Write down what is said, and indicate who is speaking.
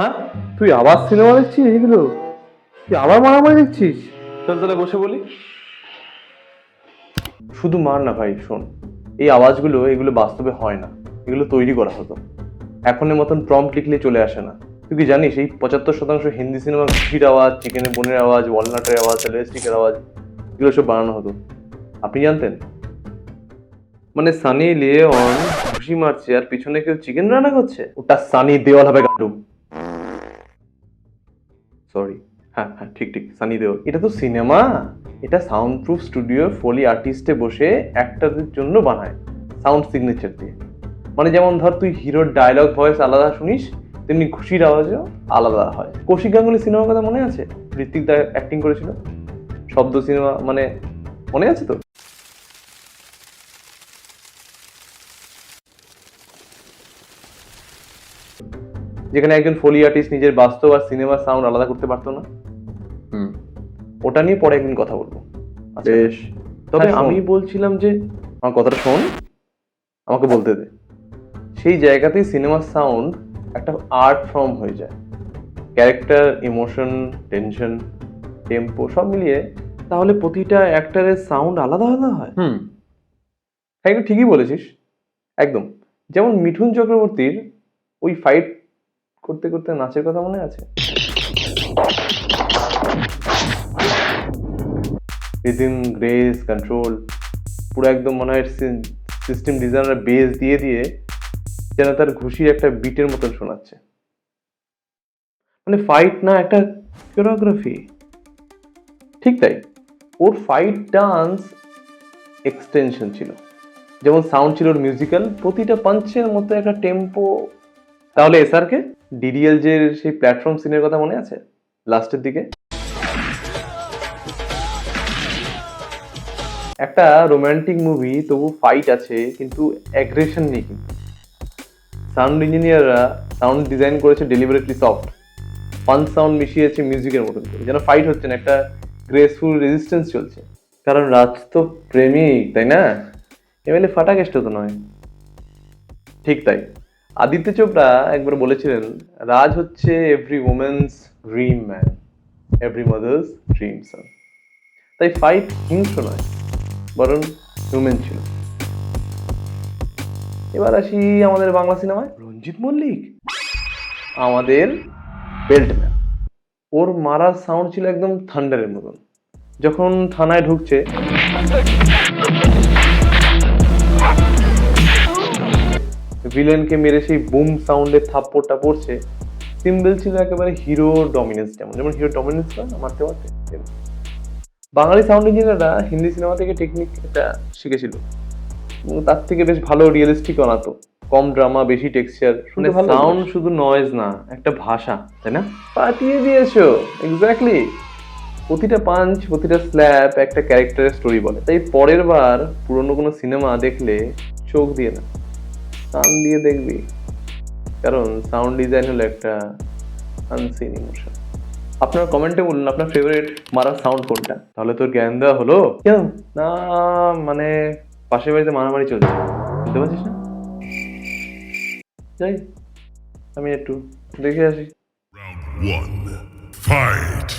Speaker 1: হ্যাঁ? তুই আবার সিনেমা দেখছিস এগুলো? তুই আবার মারামারি দেখছিস? চল তাহলে বসে বলি। শুধু মার না ভাই শোন। এই আওয়াজগুলো এগুলো বাস্তবে হয় না। এগুলো তৈরি করা হতো। এখনের মতন প্রম্পট লিখলে চলে আসে না। তুই কি জানিস এই পঁচাত্তর শতাংশ হিন্দি সিনেমার ঘুষির আওয়াজ চিকেনের বোনের আওয়াজ ওয়ালনাটের আওয়াজ স্টিকের আওয়াজ এগুলো সব বানানো হতো। আপনি জানতেন? মানে সানি লিয়ে অন ঘুষি মারছে আর পিছনে কেউ চিকেন রান্না করছে? ওটা সানি দেওয়াল হবে গান্ডু সরি হ্যাঁ হ্যাঁ ঠিক ঠিক। সানি দেওয়াল এটা তো সিনেমা। এটা সাউন্ড প্রুফ স্টুডিও ফলি আর্টিস্টে বসে অ্যাক্টরদের জন্য বানায় সাউন্ড সিগনেচার দিয়ে। মানে যেমন ধর, তুই হিরোর ডায়লগ ভয়েস আলাদা শুনিস, তেমনি খুশির আওয়াজও আলাদা হয়। কৌশিক গাঙ্গুলি সিনেমার কথা মনে আছে? ঋত্বিক দা অ্যাক্টিং করেছিল। শব্দ সিনেমা মানে মনে আছে তো যেখানে একজন ফলি আর্টিস্ট নিজের বাস্তব আর সিনেমার সাউন্ড আলাদা করতে পারতো না।
Speaker 2: হুম।
Speaker 1: ওটা নিয়ে পরে একদিন কথা বলব। আচ্ছা।
Speaker 2: বেশ।
Speaker 1: তবে
Speaker 2: হ্যাঁ,
Speaker 1: আমি বলছিলাম যে আমার কথাটা শোন আমাকে বলতে দে। সেই জায়গাতেই সিনেমার সাউন্ড একটা আর্ট ফর্ম হয়ে যায়। ক্যারেক্টার ইমোশন টেনশন টেম্পো সব মিলিয়ে তাহলে প্রতিটা অ্যাক্টারের সাউন্ড আলাদা আলাদা হয়।
Speaker 2: হুম।
Speaker 1: হ্যাঁ ঠিকই বলেছিস। একদম। যেমন মিঠুন চক্রবর্তীর ওই ফাইট করতে করতে নাচের কথা মনে আছে? রিদিম গ্রেস কন্ট্রোল পুরো একদম মনে হয় সিস্টেম ডিজাইনার বেস দিয়ে দিয়ে যেন তার ঘুষির একটা বিটের মতন শোনাচ্ছে। মানে ফাইট না, একটা কোরিওগ্রাফি ঠিক তাই। ওর ফাইট ডান্স এক্সটেনশন ছিল। যেমন সাউন্ড ছিল ওর মিউজিক্যাল প্রতিটা পাঞ্চের মতো একটা টেম্পো তাহলে এসআর কে ডিডিএল যে সেই প্ল্যাটফর্ম সিনের কথা মনে আছে? লাস্টের দিকে? একটা রোম্যান্টিক মুভি তবু ফাইট আছে, কিন্তু অ্যাগ্রেশন নেই কিন্তু। সাউন্ড ইঞ্জিনিয়াররা সাউন্ড ডিজাইন করেছে ডেলিভারেটলি সফট ফান সাউন্ড মিশিয়েছে মিউজিকের মতন করে। যেন ফাইট হচ্ছে না, একটা গ্রেসফুল রেজিস্ট্যান্স চলছে। কারণ রাজ তো প্রেমিক, তাই না? এমএলএ ফাটা কেষ্ট তো নয়। ঠিক তাই। আদিত্য চোপড়া একবার বলেছিলেন রাজ হচ্ছে every women's dream man every mother's dream son তাই ফাইট হিংস্র নয় বরং হিউম্যান ছিল। এবার আসি আমাদের বাংলা সিনেমায়। রঞ্জিত মল্লিক। আমাদের বেল্ট ম্যান ওর মারার সাউন্ড ছিল একদম থান্ডারের মতন। যখন থানায় ঢুকছে ভিলেনকে মেরে সেই বুম সাউন্ডের থাপ্পড়টা পড়ছে। সিম্বল ছিল একেবারে হিরো ডমিনেন্স যেমন যেমন হিরো ডমিনেন্স হয় না মারতে মারতে বাঙালি সাউন্ড ইঞ্জিনিয়াররা হিন্দি সিনেমা থেকে টেকনিক এটা শিখেছিল। তার থেকে বেশ ভালো রিয়েলিস্টিক বানাতো কম ড্রামা বেশি টেক্সচার শুনে সাউন্ড শুধু নয়েজ না একটা ভাষা তাই না? পাঠিয়ে দিয়েছ। এক্স্যাক্টলি প্রতিটা পাঞ্চ প্রতিটা স্ল্যাপ একটা ক্যারেক্টারের স্টোরি বলে। তাই পরের বার পুরনো কোনো সিনেমা দেখলে চোখ দিয়ে না। কান দিয়ে দেখবি। কারণ সাউন্ড ডিজাইন হলো একটা আনসিন ইমোশন আপনার কমেন্টে বলুন, আপনার ফেভারিট মারার সাউন্ড কোনটা? তাহলে তোর জ্ঞান দেওয়া হলো? কেন? না মানে পাশের বাড়িতে মারামারি চলছে। বুঝতে পারছিস না? যাই, আমি একটু দেখে আসি।
Speaker 3: One. Fight.